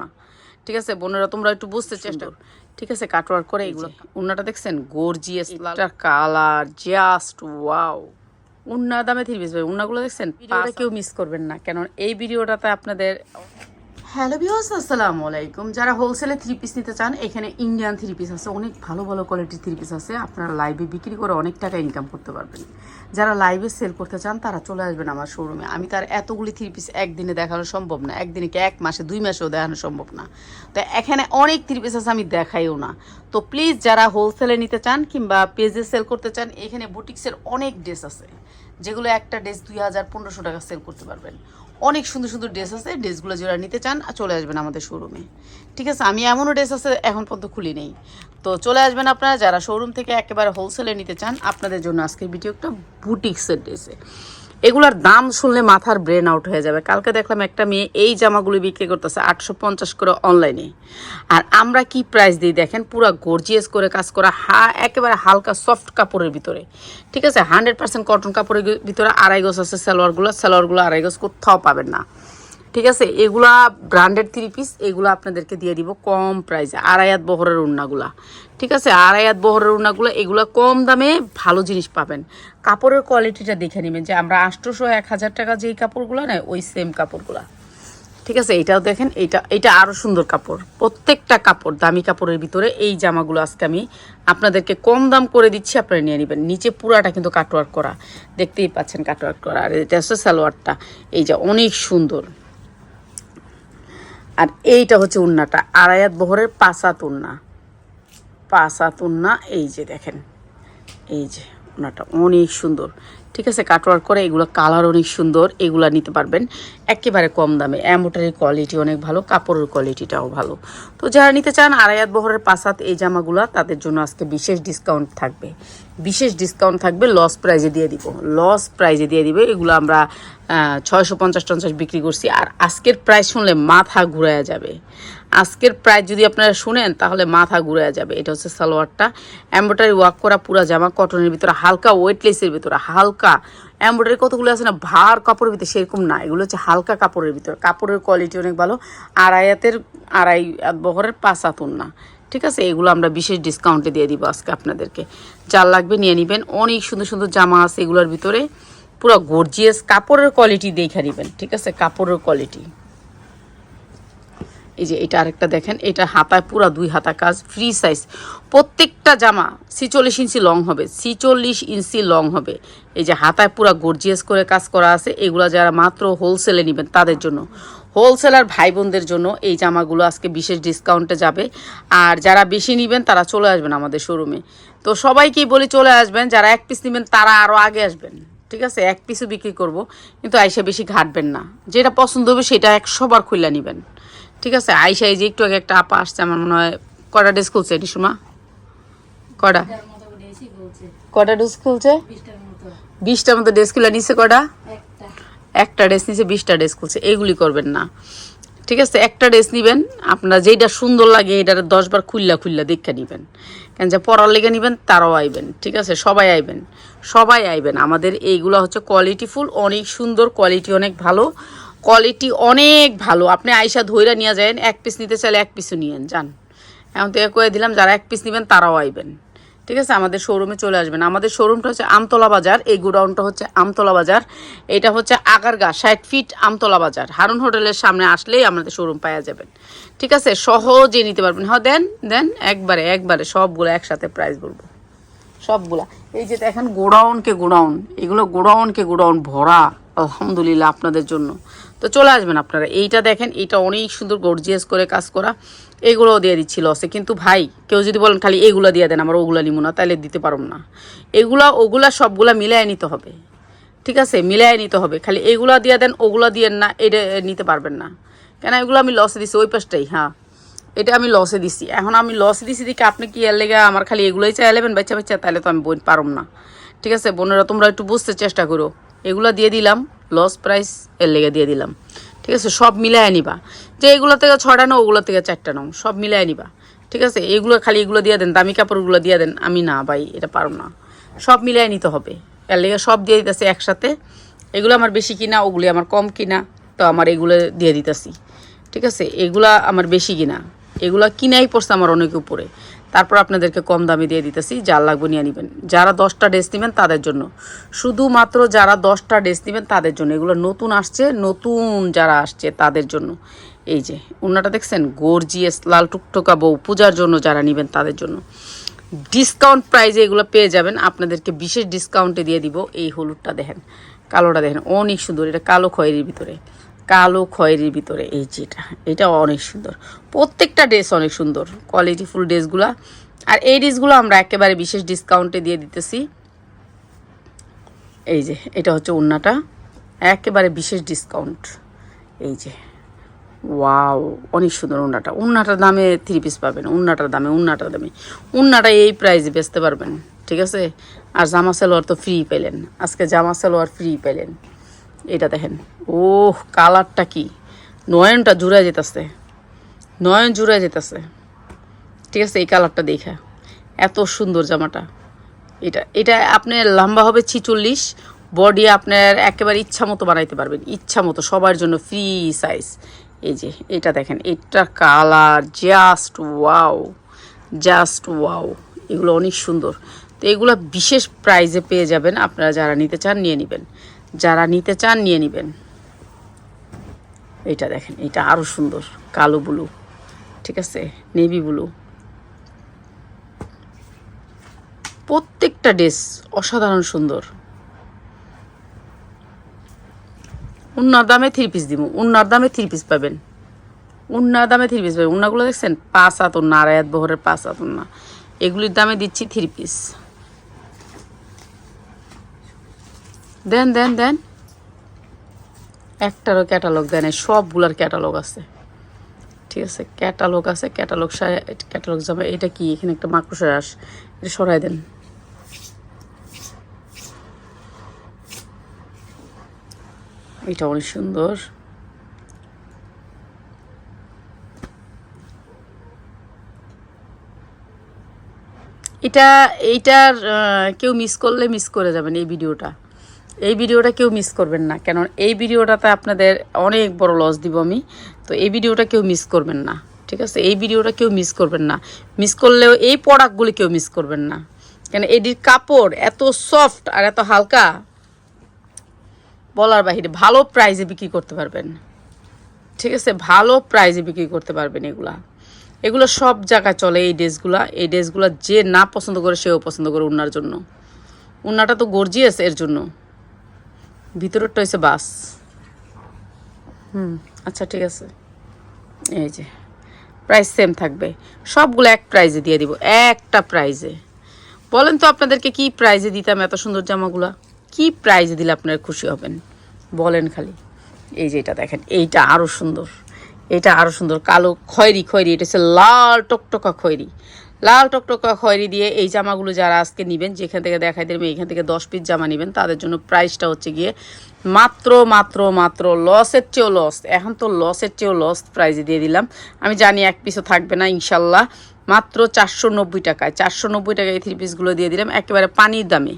না। ঠিক আছে বোনেরা তোমরা একটু বুঝতে চেষ্টা করো। ঠিক আছে কাটওয়ার করে এগুলো উন্নাটা দেখছেন? গর্জিয়াস কালার জাস্ট ওয়াও উন্না দামে থ্রি পিস ভাই উন্নাগুলো দেখছেন? ভিডিওটা কেউ মিস করবেন না। কেন এই ভিডিওটাতে আপনাদের হ্যালো বিওস আসসালামু আলাইকুম। যারা হোলসেলে থ্রি পিস নিতে চান, এখানে ইন্ডিয়ান থ্রি পিস আছে, অনেক ভালো ভালো কোয়ালিটির থ্রি পিস আছে। আপনারা লাইভে বিক্রি করে অনেক টাকা ইনকাম করতে পারবেন। যারা লাইভে সেল করতে চান, তারা চলে আসবেন আমার শোরুমে আমি তার এতগুলি থ্রি পিস একদিনে দেখানো সম্ভব না। একদিনে কি এক মাসে, দুই মাসেও দেখানো সম্ভব না। তো এখানে অনেক থ্রি পিস আছে, আমি দেখাইও না। তো প্লিজ যারা হোলসেলে নিতে চান কিংবা পেজে সেল করতে চান, এখানে বুটিক্সের অনেক ড্রেস আছে। যেগুলো একটা ড্রেস দুই হাজার পনেরোশো টাকা সেল করতে পারবেন। অনেক সুন্দর সুন্দর ড্রেস আছে ড্রেসগুলো যারা নিতে চান আর চলে আসবেন আমাদের শোরুমে ঠিক আছে? আমি এমনও ড্রেস আছে এখন পর্যন্ত খুলি নেই। তো চলে আসবেন আপনারা, যারা শোরুম থেকে একেবারে হোলসেলে নিতে চান, আপনাদের জন্য আজকের ভিডিও একটা বুটিক্সের ড্রেসে এগুলার দাম শুনলে মাথার ব্রেন আউট হয়ে যাবে। কালকে দেখলাম একটা মেয়ে এই জামাগুলি বিক্রি করতেছে আটশো পঞ্চাশ করে অনলাইনে আর আমরা কি প্রাইস দিই দেখেন, পুরো গর্জিয়াস করে কাজ করা, হা, একেবারে হালকা সফট কাপড়ের ভিতরে। ঠিক আছে? হান্ড্রেড পার্সেন্ট কটন কাপড়ের ভিতরে আড়াই গজ আছে, সালোয়ারগুলো সালোয়ারগুলো আড়াই গজ কোথাও পাবেন না। ঠিক আছে? এগুলা ব্র্যান্ডেড থ্রি পিস এগুলো আপনাদেরকে দিয়ে দিব কম প্রাইসে আড়াইয়াত বহরের উন্নাগুলা। ঠিক আছে? আড়াইয়াত বহরের উন্নাগুলো, এগুলো কম দামে ভালো জিনিস পাবেন। কাপড়ের কোয়ালিটিটা দেখে নেবেন যে আমরা আটশোশো এক হাজার টাকা যেই কাপড়গুলো নেয়, ওই সেম কাপড়গুলা। ঠিক আছে? এটাও দেখেন, এটা এটা আরও সুন্দর কাপড়। প্রত্যেকটা কাপড়, দামি কাপড়ের ভিতরে এই জামাগুলো আজকে আমি আপনাদেরকে কম দাম করে দিচ্ছি, আপনারা নিয়ে নেবেন। নিচে পুরাটা কিন্তু কাটওয়ার্ক করা। দেখতেই পাচ্ছেন কাটওয়ার্ক করা। আর এটা হচ্ছে সালোয়ারটা। এই যে অনেক সুন্দর। আর এইটা হচ্ছে উন্নাটা আড়াইয়াত বহরের পাঁচাত উন্না। পাঁচাত উন্না, এই যে দেখেন, এই যে উন্নাটা অনেক সুন্দর। ঠিক আছে কাটওয়ার্ক করে এগুলো কালার অনেক সুন্দর, এগুলো নিতে পারবেন। একেবারে কম দামে অ্যাম্বোটারির কোয়ালিটি অনেক ভালো, কাপড়ের কোয়ালিটিটাও ভালো। তো যারা নিতে চান আড়াইয়াত বহরের পাঁচাত এই জামাগুলো, তাদের জন্য আজকে বিশেষ ডিসকাউন্ট থাকবে। বিশেষ ডিসকাউন্ট থাকবে লস প্রাইজে দিয়ে দিব। লস প্রাইজে দিয়ে দিবে, এগুলো আমরা ছয়শো পঞ্চাশ টঞ্চাশ বিক্রি করছি। আর আজকের প্রাইস শুনলে মাথা ঘুরায়া যাবে। আজকের প্রাইস যদি আপনারা শুনেন, তাহলে মাথা ঘুরে যাবে। এটা হচ্ছে সালোয়ারটা। এম্ব্রয়ডারি ওয়ার্ক করা পুরা জামা কটনের ভিতরে হালকা ওয়েটলেসের ভিতরে, হালকা। এম্ব্রয়ডারি কতগুলো আছে না, ভার কাপড়ের ভিতরে সেরকম না। এগুলো হচ্ছে হালকা কাপড়ের ভিতরে। কাপড়ের কোয়ালিটি অনেক ভালো। আড়াইয়াতের, আড়াই বহরের পাঁচ আতুন না ঠিক আছে? এগুলো আমরা বিশেষ ডিসকাউন্টে দিয়ে দিব আজকে আপনাদেরকে। যার লাগবে নিয়ে নেবেন। অনেক সুন্দর সুন্দর জামা আছে এগুলোর ভিতরে। পুরো গর্জিয়াস কাপড়ের কোয়ালিটি দেখে নেবেন, ঠিক আছে? কাপড়ের কোয়ালিটি এই যে এটা আরেকটা দেখেন, এটা হাতায় পুরা দুই হাতা কাজ ফ্রি সাইজ প্রত্যেকটা জামা ছিচল্লিশ ইঞ্চি লং হবে, ছিচল্লিশ ইঞ্চি লং হবে। এই যে হাতায় পুরা গর্জিয়াস করে কাজ করা আছে, এগুলো যারা মাত্র হোলসেলে নেবেন তাদের জন্য। হোলসেলার ভাই বোনদের জন্য এই জামাগুলো আজকে বিশেষ ডিসকাউন্টে যাবে। আর যারা বেশি নেবেন তারা চলে আসবেন আমাদের শোরুমে তো সবাইকেই বলি চলে আসবেন যারা এক পিস নেবেন তারা আরও আগে আসবেন। ঠিক আছে? এক পিসও বিক্রি করব কিন্তু আইসা বেশি ঘাটবেন না। যেটা পছন্দ হবে সেটা একশো বার খুললা নেবেন। ঠিক আছে? আইসা এই যে একটু আগে একটা আপা আসছে আমার মনে হয় কটা ড্রেস খুলছে নিশুমা কটা কটা ড্রেস খুলছে? বিশটার মতো। ড্রেস খুলে নিছে কটা একটা ড্রেস নিচে বিশটা ড্রেস খুলছে এইগুলি করবেন না। ঠিক আছে? একটা ড্রেস নিবেন, আপনার যেইটা সুন্দর লাগে, এটার দশবার খুললা খুললা দেখে নিবেন। কেন যে পড়ার লেগে নিবেন, তারাও আইবেন। ঠিক আছে? সবাই আইবেন। সবাই আইবেন। আমাদের এইগুলো হচ্ছে কোয়ালিটি ফুল অনেক সুন্দর কোয়ালিটি অনেক ভালো কোয়ালিটি অনেক ভালো। আপনি আইসা ধইরা নিয়ে যাবেন এক পিস নিতে চাইলে এক পিসও নিয়েন, যান। এমন থেকে কয়ে দিলাম, যারা এক পিস নেবেন, তারাও আইবেন। ঠিক আছে? আমাদের শোরুমে চলে আসবেন। আমাদের শোরুমটা হচ্ছে আমতলা বাজার। এই গোডাউনটা হচ্ছে আমতলা বাজার। এটা হচ্ছে আগারগা, ষাট ফিট আমতলা বাজার। হারুন হোটেলের সামনে আসলেই আমাদের শোরুম পাওয়া যাবেন। ঠিক আছে? সহজে নিতে পারবেন। হ্যাঁ দেন দেন, একবারে একবারে সবগুলো একসাথে প্রাইস বলব। সবগুলা। এই যে দেখেন গোডাউনকে গোডাউন এগুলো গোডাউনকে গোডাউন ভরা। আলহামদুলিল্লাহ আপনাদের জন্য। তো চলে আসবেন আপনারা। এইটা দেখেন, এইটা অনেক সুন্দর গর্জিয়াস করে কাজ করা। এগুলোও দিয়ে দিচ্ছি লসে কিন্তু ভাই, কেউ যদি বলেন খালি এগুলো দিয়ে দেন, আমার ওগুলা নিব না, তাহলে দিতে পারব না। এগুলা, ওগুলা সবগুলা মিলাই নিতে হবে। ঠিক আছে? মিলাই নিতে হবে। খালি এগুলা দিয়ে দেন, ওগুলা দিয়ে না, এটা নিতে পারবেন না। কেন এগুলো আমি লসে দিছি? ওই পাশটাই হ্যাঁ। এটা আমি লসে দিছি। এখন আমি লসে দিছি দিকে আপনি কি এর লেগে আমার খালি এগুলোই চাই নেবেন? বাচ্চা বাচ্চা তাহলে তো আমি বোন পারম না। ঠিক আছে? বোনেরা, তোমরা একটু বুঝতে চেষ্টা করো। এগুলো দিয়ে দিলাম লস প্রাইস এর লেগে দিয়ে দিলাম। ঠিক আছে, সব মিলায় নিবা। যে এগুলো থেকে ছটা নাও, ওগুলো থেকে চারটা নাও, সব মিলাই নিবা। ঠিক আছে, এগুলো খালি এগুলো দিয়ে দেন, দামি কাপড়গুলো দিয়ে দেন, আমি না ভাই, এটা পারো না। সব মিলাই নিতে হবে। এর লেগে সব দিয়ে দিতেছি একসাথে। এগুলো আমার বেশি কিনা, ওগুলি আমার কম কিনা, তো আমার এগুলো দিয়ে দিতেছি। ঠিক আছে, এগুলা আমার বেশি কিনা। এগুলা কিনাই পড়ছে আমার অনেক উপরে। তারপর আপনাদেরকে কম দামে দিয়ে দিতেছি, যার লাগবে নিয়ে নেবেন। যারা দশটা ড্রেস নেবেন, তাদের জন্য। শুধুমাত্র যারা দশটা ড্রেস নেবেন, তাদের জন্য। এগুলো নতুন আসছে, নতুন যারা আসছে, তাদের জন্য। এই যে, ওনাটা দেখছেন? গর্জিয়াস লাল টুকটকা বউ, পূজার জন্য যারা নেবেন, তাদের জন্য। ডিসকাউন্ট প্রাইজে এগুলো পেয়ে যাবেন। আপনাদেরকে বিশেষ ডিসকাউন্টে দিয়ে দিব। এই হলুদটা দেখেন, কালোটা দেখেন, অনেক সুন্দর। এটা কালো খয়েরির ভিতরে। কালো খয়েরির ভিতরে, এই যেটা এটা অনেক সুন্দর। প্রত্যেকটা ড্রেস অনেক সুন্দর কোয়ালিটিফুল ড্রেসগুলা আর এই ড্রেসগুলো আমরা একেবারে বিশেষ ডিসকাউন্টে দিয়ে দিতেছি। এই যে, এটা হচ্ছে উন্নাটা একেবারে বিশেষ ডিসকাউন্ট এই যে ওয়াও অনেক সুন্দর উন্নাটা উন্নাটার দামে থ্রি পিস পাবেন উন্নাটার দামে উন্নাটার দামে। উন্নাটা এই প্রাইসে বেচতে পারবেন, ঠিক আছে? আর জামা সালোয়ার তো ফ্রি পেলেন আজকে জামা সালোয়ার ফ্রি পেলেন এটা দেখেন। ওহ, কালারটা কি? নয়নটা জুড়ে যেতেছে। নয়ন জুড়ে যেতেছে। ঠিক আছে, এই কালারটা দেখা। এত সুন্দর জামাটা। এটা এটা আপনার লম্বা হবে ছিচল্লিশ, বডি আপনার একেবারে ইচ্ছা মতো বানাইতে পারবেন। ইচ্ছা মতো, সবার জন্য ফ্রি সাইজ এই যে, এটা দেখেন, এটা colour just wow just wow এগুলো অনেক সুন্দর। তো এগুলো বিশেষ প্রাইজে পেয়ে যাবেন। আপনারা যারা নিতে চান, নিয়ে নেবেন। যারা নিতে চান, নিয়ে নেবেন। এটা দেখেন এটা আরও সুন্দর, কালো ব্লু ঠিক আছে? নেভি ব্লু প্রত্যেকটা ড্রেস অসাধারণ সুন্দর। উন্নার দামে থ্রি পিস দিব উন্নার দামে থ্রি পিস পাবেন। উন্নার দামে থ্রি পিস পাবেন। উন্নাগুলো দেখছেন? পাঁচ আড়াই হাত বহরের পাঁচ হাত উন্না। এগুলির দামে দিচ্ছি থ্রি পিস দেন দেন দেন। একটারও ক্যাটালগ দেন সবগুলার ক্যাটালগ আছে। ঠিক আছে ক্যাটালগ আছে ক্যাটালগ ক্যাটালগ যাবে, এটা কি? এখানে একটা মাকড়সার আস এটা সরাই দেন। এটা অনেক সুন্দর। এটা এইটার কেউ মিস করলে মিস করে যাবেন এই ভিডিওটা এই ভিডিওটা কেউ মিস করবেন না। কেন এই ভিডিওটাতে আপনাদের অনেক বড় লস দিব আমি। তো এই ভিডিওটা কেউ মিস করবেন না, ঠিক আছে? এই ভিডিওটা কেউ মিস করবেন না। মিস করলেও এই প্রোডাক্টগুলি কেউ মিস করবেন না। কেন এটির কাপড় এত সফট আর এত হালকা, বলার বাহিরে ভালো প্রাইজে বিক্রি করতে পারবেন। ঠিক আছে? ভালো প্রাইজে বিক্রি করতে পারবেন এগুলা। এগুলো সব জায়গায় চলে এই ড্রেসগুলা। এই ড্রেসগুলা যে না পছন্দ করে সেও পছন্দ করে উনার জন্য। উন্নাটা তো গর্জিয়াস এর জন্য। ভিতরেরটা হয়েছে বাস। হুম আচ্ছা ঠিক আছে। এই যে প্রাইস সেম থাকবে। সবগুলো এক প্রাইজে দিয়ে দিব, একটা প্রাইজে বলেন তো আপনাদেরকে কি প্রাইজে দিতাম এত সুন্দর জামাগুলা? কি প্রাইজে দিলে আপনারা খুশি হবেন? বলেন খালি। এই যে এটা দেখেন, এইটা আরও সুন্দর। এটা আরও সুন্দর, কালো খয়েরি খয়েরি, এটা হচ্ছে লাল টকটকা খয়েরি। লাল টকটকা খয়েরি দিয়ে এই জামাগুলো যারা আজকে নেবেন, যেখান থেকে দেখাই দেবেন এইখান থেকে দশ পিস জামা নেবেন, তাদের জন্য প্রাইসটা হচ্ছে গিয়ে মাত্র মাত্র মাত্র লসের চেয়েও লস এখন তো লসের চেয়েও লস প্রাইজে দিয়ে দিলাম। আমি জানি এক পিসও থাকবে না, ইনশাল্লাহ। মাত্র চারশো নব্বই টাকায়, চারশো নব্বই টাকায় এই থ্রি পিসগুলো দিয়ে দিলাম, একেবারে পানির দামে।